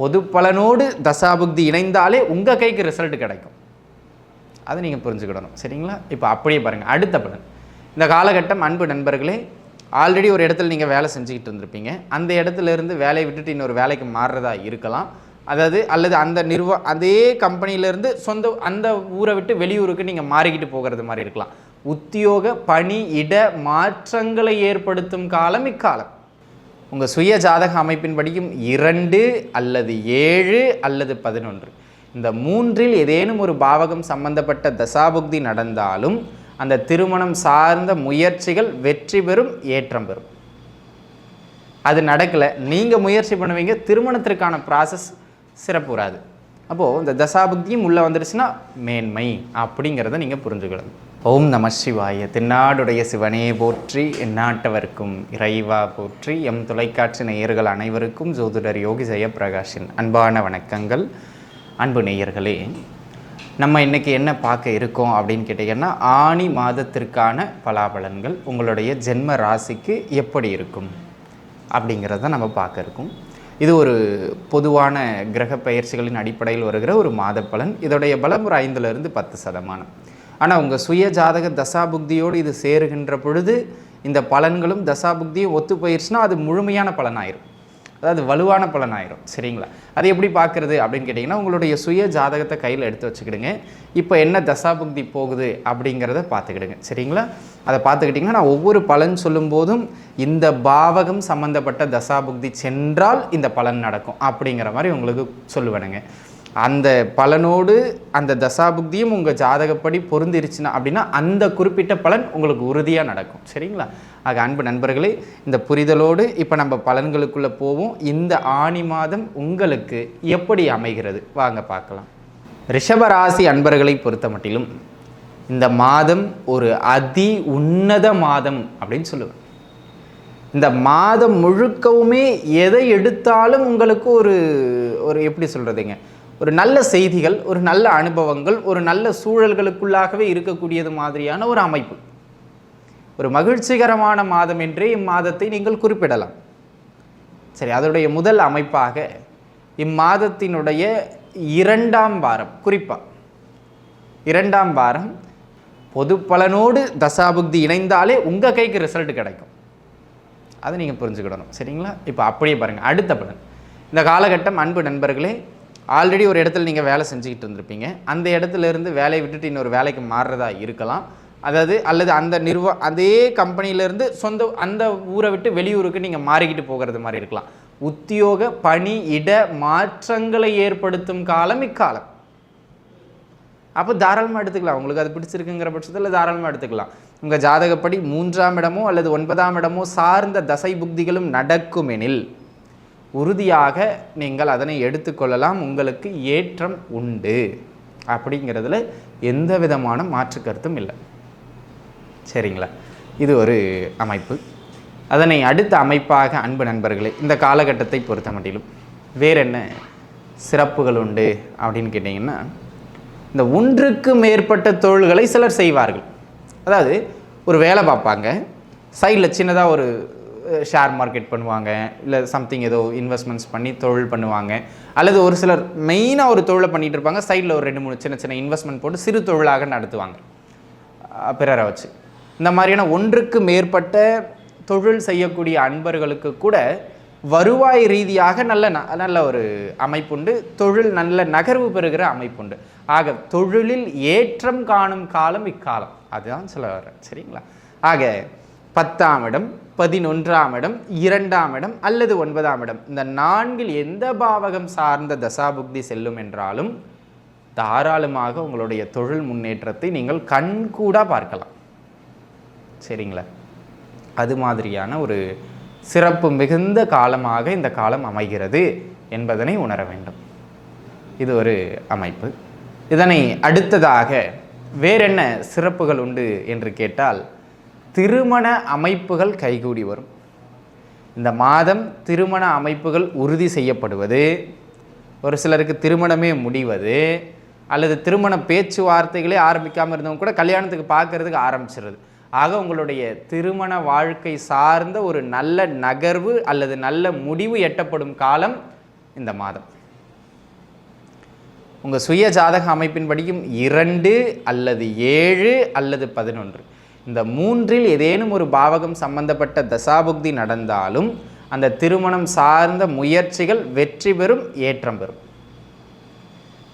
பொது பலனோடு தசாபுக்தி இணைந்தாலே உங்கள் கைக்கு ரிசல்ட் கிடைக்கும். அதை நீங்கள் புரிஞ்சுக்கிடணும். சரிங்களா? இப்போ அப்படியே பாருங்கள் அடுத்த பலன். இந்த காலகட்டம் அன்பு நண்பர்களே ஆல்ரெடி ஒரு இடத்துல நீங்கள் வேலை செஞ்சுக்கிட்டு இருந்திருப்பீங்க. அந்த இடத்துல இருந்து வேலையை விட்டுட்டு இன்னொரு வேலைக்கு மாறுறதா இருக்கலாம். அதாவது அல்லது அந்த நிறுவ அதே கம்பெனியிலேருந்து சொந்த அந்த ஊரை விட்டு வெளியூருக்கு நீங்கள் மாறிக்கிட்டு போகிறது மாதிரி இருக்கலாம். உத்தியோக பணி இட மாற்றங்களை ஏற்படுத்தும் காலம் இக்காலம். உங்கள் சுய ஜாதக அமைப்பின் படிக்கும் இரண்டு அல்லது ஏழு அல்லது பதினொன்று. இந்த மூன்றில் ஏதேனும் ஒரு பாவகம் சம்பந்தப்பட்ட தசாபுக்தி நடந்தாலும் அந்த திருமணம் சார்ந்த முயற்சிகள் வெற்றி பெறும் ஏற்றம் பெறும். அது நடக்கலை. நீங்கள் முயற்சி பண்ணுவீங்க திருமணத்திற்கான ப்ராசஸ் சிறப்புறாது அப்போது இந்த தசாபுக்தியும் உள்ளே வந்துருச்சுன்னா மேன்மை அப்படிங்கிறத நீங்கள் புரிஞ்சுக்கணும். ஓம் நம சிவாய. தென்னாடுடைய சிவனே போற்றி எந்நாட்டவர்க்கும் இறைவா போற்றி. எம் தொலைக்காட்சி நேயர்கள் அனைவருக்கும் ஜோதிடர் யோகி ஜெயப்பிரகாஷின் அன்பான வணக்கங்கள். அன்பு நேயர்களே நம்ம இன்றைக்கி என்ன பார்க்க இருக்கோம் அப்படின்னு கேட்டிங்கன்னா ஆணி மாதத்திற்கான பலாபலன்கள் உங்களுடைய ஜென்ம ராசிக்கு எப்படி இருக்கும் அப்படிங்கிறத நம்ம பார்க்க இருக்கோம். இது ஒரு பொதுவான கிரக பயிற்சிகளின் அடிப்படையில் வருகிற ஒரு மாத பலன் இதோடைய பலம் ஒரு ஐந்துலேருந்து பத்து சதமானம். ஆனால் உங்கள் சுய ஜாதக தசாபுக்தியோடு இது சேருகின்ற பொழுது இந்த பலன்களும் தசாபுக்தியும் ஒத்து போயிடுச்சுன்னா அது முழுமையான பலனாயிரும். அதாவது வலுவான பலன் ஆயிரும் சரிங்களா? அது எப்படி பார்க்குறது அப்படின்னு கேட்டிங்கன்னா உங்களுடைய சுய ஜாதகத்தை கையில் எடுத்து வச்சுக்கிடுங்க. இப்போ என்ன தசாபுக்தி போகுது அப்படிங்கிறத பார்த்துக்கிடுங்க. சரிங்களா? அதை பார்த்துக்கிட்டிங்கன்னா நான் ஒவ்வொரு பலன் சொல்லும்போதும் இந்த பாவகம் சம்மந்தப்பட்ட தசாபுக்தி சென்றால் இந்த பலன் நடக்கும் அப்படிங்கிற மாதிரி உங்களுக்கு சொல்லுவேனுங்க. அந்த பலனோடு அந்த தசாபுக்தியும் உங்கள் ஜாதகப்படி பொருந்திருச்சுன்னா அப்படின்னா அந்த குறிப்பிட்ட பலன் உங்களுக்கு உறுதியாக நடக்கும். சரிங்களா? ஆக அன்பு நண்பர்களே இந்த புரிதலோடு இப்போ நம்ம பலன்களுக்குள்ளே போவோம். இந்த ஆணி மாதம் உங்களுக்கு எப்படி அமைகிறது? வாங்க பார்க்கலாம். ரிஷபராசி அன்பர்களை பொறுத்த மட்டிலும் இந்த மாதம் ஒரு அதி உன்னத மாதம் அப்படின்னு சொல்லுவேன். இந்த மாதம் முழுக்கவுமே எதை எடுத்தாலும் உங்களுக்கு ஒரு ஒரு எப்படி சொல்கிறதுங்க ஒரு நல்ல செய்திகள் ஒரு நல்ல அனுபவங்கள் ஒரு நல்ல சூழல்களுக்குள்ளாகவே இருக்கக்கூடியது மாதிரியான ஒரு அமைப்பு. ஒரு மகிழ்ச்சிகரமான மாதம் என்றே இம்மாதத்தை நீங்கள் குறிப்பிடலாம். சரி அதனுடைய முதல் அமைப்பாக இம்மாதத்தினுடைய இரண்டாம் வாரம் குறிப்பாக இரண்டாம் வாரம் பொது பலனோடு தசாபுக்தி இணைந்தாலே உங்கள் கைக்கு ரிசல்ட் கிடைக்கும். அதை நீங்கள் புரிஞ்சுக்கிடணும். சரிங்களா? இப்போ அப்படியே பாருங்கள் அடுத்த பலன். இந்த காலகட்டம் அன்பு நண்பர்களே ஆல்ரெடி ஒரு இடத்துல நீங்கள் வேலை செஞ்சுக்கிட்டு இருந்திருப்பீங்க. அந்த இடத்துல இருந்து வேலையை விட்டுட்டு இன்னொரு வேலைக்கு மாறுறதா இருக்கலாம். அதாவது அல்லது அந்த நிறுவ அதே கம்பெனியிலேருந்து சொந்த அந்த ஊரை விட்டு வெளியூருக்கு நீங்கள் மாறிக்கிட்டு போகிறது மாதிரி இருக்கலாம். உத்தியோக பணி இட மாற்றங்களை ஏற்படுத்தும் காலம் இக்காலம். அப்போ தாராளமாக எடுத்துக்கலாம். உங்களுக்கு அது பிடிச்சிருக்குங்கிற பட்சத்தில் தாராளமாக எடுத்துக்கலாம். உங்கள் ஜாதகப்படி மூன்றாம் இடமோ அல்லது ஒன்பதாம் இடமோ சார்ந்த தசை புக்திகளும் நடக்குமெனில் உறுதியாக நீங்கள் அதனை எடுத்துக்கொள்ளலாம். உங்களுக்கு ஏற்றம் உண்டு. அப்படிங்கிறதுல எந்த விதமான மாற்று கருத்தும் இல்லை. சரிங்களா? இது ஒரு அமைப்பு. அதனை அடுத்த அமைப்பாக அன்பு நண்பர்களே இந்த காலகட்டத்தை பொறுத்த மட்டிலும் வேறு என்ன சிறப்புகள் உண்டு அப்படின்னு கேட்டிங்கன்னா இந்த ஒன்றுக்கு மேற்பட்ட தொழில்களை சிலர் செய்வார்கள். அதாவது ஒரு வேலை பார்ப்பாங்க. சைடில் சின்னதாக ஒரு ஷேர் மார்க்கெட் பண்ணுவாங்க இல்லை சம்திங் ஏதோ இன்வெஸ்ட்மெண்ட்ஸ் பண்ணி தொழில் பண்ணுவாங்க. அல்லது ஒரு சிலர் மெயினாக ஒரு தொழிலை பண்ணிகிட்டு இருப்பாங்க சைடில் ஒரு ரெண்டு மூணு சின்ன சின்ன இன்வெஸ்ட்மெண்ட் போட்டு சிறு தொழிலாக நடத்துவாங்க. பிறரை வச்சு. இந்த மாதிரியான ஒன்றுக்கு மேற்பட்ட தொழில் செய்யக்கூடிய அன்பர்களுக்கு கூட வருவாய் ரீதியாக நல்ல ந- நல்ல ஒரு அமைப்புண்டு தொழில் நல்ல நகர்வு பெறுகிற அமைப்புண்டு. ஆக தொழிலில் ஏற்றம் காணும் காலம் இக்காலம். அதுதான் சொல்ல வர சரிங்களா? ஆக பத்தாம் இடம் பதினொன்றாம் இடம் இரண்டாம் இடம் அல்லது ஒன்பதாம் இடம். இந்த நான்கில் எந்த பாவகம் சார்ந்த தசாபுக்தி செல்லும் என்றாலும் தாராளமாக உங்களுடைய தொழில் முன்னேற்றத்தை நீங்கள் கண்கூடாக பார்க்கலாம். சரிங்களா? அது மாதிரியான ஒரு சிறப்பு மிகுந்த காலமாக இந்த காலம் அமைகிறது என்பதனை உணர வேண்டும். இது ஒரு அமைப்பு. இதனை அடுத்ததாக வேறென்ன சிறப்புகள் உண்டு என்று கேட்டால் திருமண அமைப்புகள் கைகூடி வரும். இந்த மாதம் திருமண அமைப்புகள் உறுதி செய்யப்படுவது ஒரு சிலருக்கு திருமணமே முடிவது அல்லது திருமண பேச்சுவார்த்தைகளே ஆரம்பிக்காமல் இருந்தவங்க கூட கல்யாணத்துக்கு பார்க்கறதுக்கு ஆரம்பிச்சிருது ஆக உங்களுடைய திருமண வாழ்க்கை சார்ந்த ஒரு நல்ல நகர்வு அல்லது நல்ல முடிவு எட்டப்படும் காலம் இந்த மாதம். உங்கள் சுய ஜாதக அமைப்பின்படியும் இரண்டு அல்லது ஏழு அல்லது பதினொன்று. இந்த மூன்றில் ஏதேனும் ஒரு பாவகம் சம்பந்தப்பட்ட தசாபுக்தி நடந்தாலும் அந்த திருமணம் சார்ந்த முயற்சிகள் வெற்றி பெறும் ஏற்றம் பெறும்.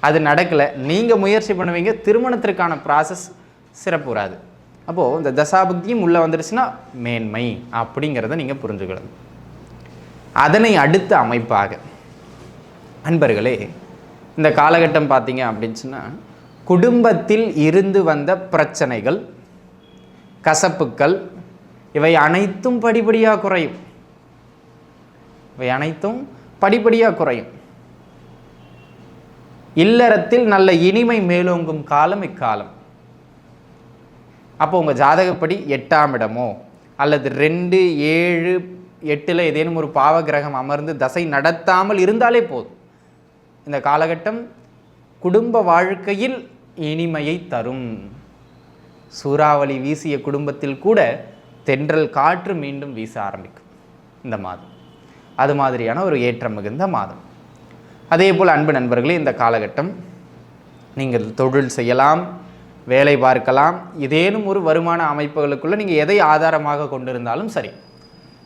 அது நடக்கலை. நீங்கள் முயற்சி பண்ணுவீங்க திருமணத்திற்கான ப்ராசஸ் சிறப்புறாது அப்போது இந்த தசாபுக்தியும் உள்ளே வந்துருச்சுன்னா மேன்மை அப்படிங்கிறத நீங்கள் புரிஞ்சுக்கணும். அதனை அடுத்த அமைப்பாக. அன்பர்களே இந்த காலகட்டம் பார்த்தீங்க அப்படின்னு சொன்னால் குடும்பத்தில் இருந்து வந்த பிரச்சனைகள் கசப்புக்கள் இவை அனைத்தும் படிப்படியாக குறையும். இவை அனைத்தும் படிப்படியாக குறையும். இல்லறத்தில் நல்ல இனிமை மேலோங்கும் காலம் இக்காலம். அப்போ உங்கள் ஜாதகப்படி எட்டாம் இடமோ அல்லது ரெண்டு ஏழு எட்டில் ஏதேனும் ஒரு பாவ கிரகம் அமர்ந்து தசை நடத்தாமல் இருந்தாலே போதும். இந்த காலகட்டம் குடும்ப வாழ்க்கையில் இனிமையை தரும். சூறாவளி வீசிய குடும்பத்தில் கூட தென்றல் காற்று மீண்டும் வீச ஆரம்பிக்கும். இந்த மாதம். அது மாதிரியான ஒரு ஏற்றம் மிகுந்த மாதம். அதே போல் அன்பு நண்பர்களே இந்த காலகட்டம் நீங்கள் தொழில் செய்யலாம் வேலை பார்க்கலாம் ஏதேனும் ஒரு வருமான அமைப்புகளுக்குள்ளே நீங்கள் எதை ஆதாரமாக கொண்டிருந்தாலும் சரி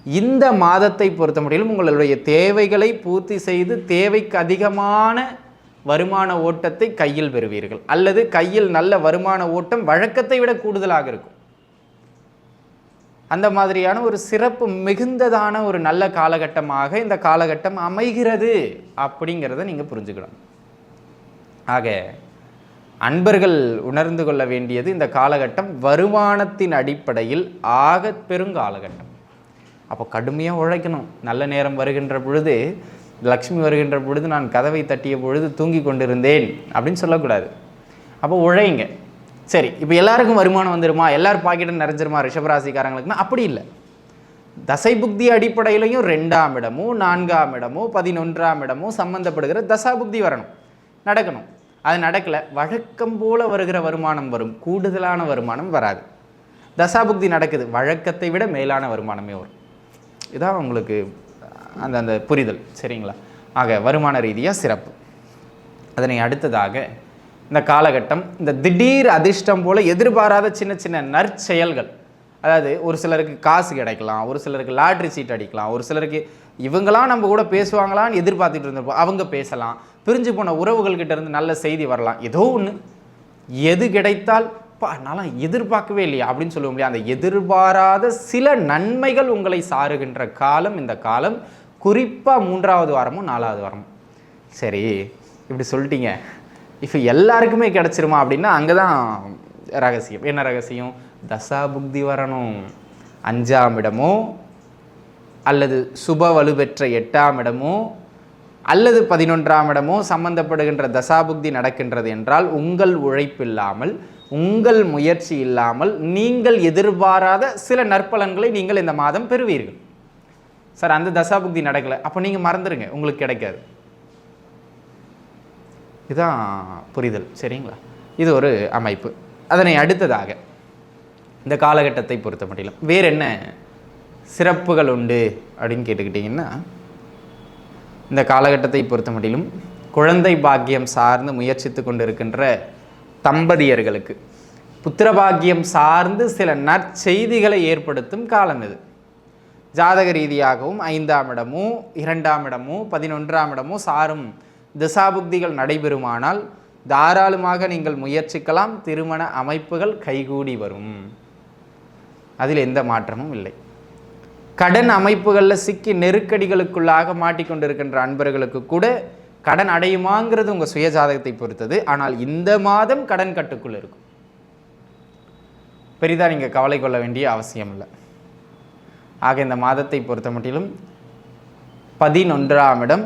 இந்த மாதத்தை பொறுத்த முடியும் உங்களுடைய தேவைகளை பூர்த்தி செய்து தேவைக்கு அதிகமான வருமான ஓட்டத்தை கையில் பெறுவீர்கள். அல்லது கையில் நல்ல வருமான ஓட்டம் வழக்கத்தை விட கூடுதலாக இருக்கும். அந்த மாதிரியான ஒரு சிறப்பு மிகுந்ததான ஒரு நல்ல காலகட்டமாக இந்த காலகட்டம் அமைகிறது அப்படிங்கிறத நீங்கள் புரிஞ்சுக்கணும். ஆக அன்பர்கள் உணர்ந்து கொள்ள வேண்டியது இந்த காலகட்டம் வருமானத்தின் அடிப்படையில் ஆக பெருங்காலகட்டம் அப்போ கடுமையாக உழைக்கணும். நல்ல நேரம் வருகின்ற பொழுது லக்ஷ்மி வருகின்ற பொழுது நான் கதவை தட்டிய பொழுது தூங்கி கொண்டிருந்தேன் அப்படின்னு சொல்லக்கூடாது. அப்போ உழைங்க சரி இப்போ எல்லாருக்கும் வருமானம் வந்துருமா? எல்லார் பாக்கெட்டும் நிறைஞ்சிருமா? ரிஷபராசிக்காரங்களுக்குன்னா? அப்படி இல்லை. தசை புக்தி அடிப்படையிலையும் ரெண்டாம் இடமோ நான்காம் இடமோ பதினொன்றாம் இடமோ சம்மந்தப்படுகிற தசா புக்தி வரணும். நடக்கணும். அது நடக்கலை. வழக்கம் போல வருகிற வருமானம் வரும். கூடுதலான வருமானம் வராது. தசாபுக்தி நடக்குது. வழக்கத்தை விட மேலான வருமானமே வரும். இதான் உங்களுக்கு அந்த அந்த புரிதல் சரிங்களா? ஆக வருமான ரீதியாக சிறப்பு. அதனை அடுத்ததாக இந்த காலகட்டம் இந்த திடீர் அதிர்ஷ்டம் போல் எதிர்பாராத சின்ன சின்ன நற்செயல்கள். அதாவது ஒரு சிலருக்கு காசு கிடைக்கலாம் ஒரு சிலருக்கு லாட்ரி சீட் அடிக்கலாம் ஒரு சிலருக்கு இவங்களாம் நம்ம கூட பேசுவாங்களான்னு எதிர்பார்த்துட்டு இருந்திருப்போம். அவங்க பேசலாம் பிரிஞ்சு போன உறவுகள்கிட்ட இருந்து நல்ல செய்தி வரலாம். ஏதோ ஒன்று எது கிடைத்தால் பா நான் எதிர்பார்க்கவே இல்லையா அப்படின்னு சொல்லுவோம் இல்லையா? அந்த எதிர்பாராத சில நன்மைகள் உங்களை சாருகின்ற காலம் இந்த காலம் குறிப்பாக மூன்றாவது வாரமும் நாலாவது வாரமும். சரி இப்படி சொல்லிட்டீங்க. இப்போ எல்லாருக்குமே கிடச்சிருமா அப்படின்னா அங்கே தான் ரகசியம். என்ன ரகசியம்? தசா புக்தி வரணும். அஞ்சாம் இடமோ அல்லது சுப வலுப்பெற்ற எட்டாம் இடமோ அல்லது பதினொன்றாம் இடமோ சம்பந்தப்படுகின்ற தசாபுக்தி நடக்கின்றது என்றால் உங்கள் உழைப்பில்லாமல் உங்கள் முயற்சி இல்லாமல் நீங்கள் எதிர்பாராத சில நற்பலன்களை நீங்கள் இந்த மாதம் பெறுவீர்கள். சார் அந்த தசாபுக்தி நடக்கலை. அப்போ நீங்கள் மறந்துடுங்க உங்களுக்கு கிடைக்காது. இதுதான் புரிதல். சரிங்களா? இது ஒரு அமைப்பு. அதனை அடுத்ததாக இந்த காலகட்டத்தை பொறுத்த முடியல வேறு என்ன சிறப்புகள் உண்டு அப்படின்னு கேட்டுக்கிட்டிங்கன்னா இந்த காலகட்டத்தை பொறுத்த மட்டிலும் குழந்தை பாக்கியம் சார்ந்து முயற்சித்து கொண்டிருக்கின்ற தம்பதியர்களுக்கு புத்திரபாக்கியம் சார்ந்து சில நற்செய்திகளை ஏற்படுத்தும் காலம் இது. ஜாதக ரீதியாகவும் ஐந்தாம் இடமோ இரண்டாம் இடமோ பதினொன்றாம் இடமோ சாரும் திசாபுக்திகள் நடைபெறுமானால் தாராளமாக நீங்கள் முயற்சிக்கலாம். திருமண அமைப்புகள் கைகூடி வரும். அதில் எந்த மாற்றமும் இல்லை. கடன் அமைப்புகளில் சிக்கி நெருக்கடிகளுக்குள்ளாக மாட்டிக்கொண்டிருக்கின்ற அன்பர்களுக்கு கூட கடன் அடையுமாங்கிறது உங்கள் சுய ஜாதகத்தை பொறுத்தது. ஆனால் இந்த மாதம் கடன் கட்டுக்குள் இருக்கும். பெரிதாக நீங்கள் கவலை கொள்ள வேண்டிய அவசியம் இல்லை. ஆக இந்த மாதத்தை பொறுத்த மட்டிலும் பதினொன்றாம் இடம்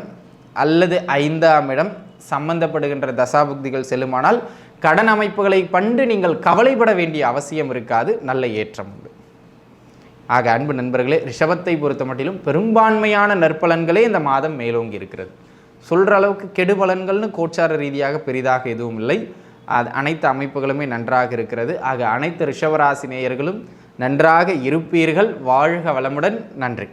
அல்லது ஐந்தாம் இடம் சம்பந்தப்படுகின்ற தசாபுக்திகள் செல்லுமானால் கடன் அமைப்புகளை கண்டு நீங்கள் கவலைப்பட வேண்டிய அவசியம் இருக்காது நல்ல ஏற்றம் உண்டு. ஆக அன்பு நண்பர்களே ரிஷபத்தை பொறுத்த மட்டிலும் பெரும்பான்மையான நற்பலன்களே இந்த மாதம் மேலோங்கி இருக்கிறது. சொல்கிற அளவுக்கு கெடுபலன்கள்னு கோச்சார ரீதியாக பெரிதாக எதுவும் இல்லை. அது அனைத்து அமைப்புகளுமே நன்றாக இருக்கிறது. ஆக அனைத்து ரிஷவராசி நேயர்களும் நன்றாக இருப்பீர்கள். வாழ்க வளமுடன். நன்றி.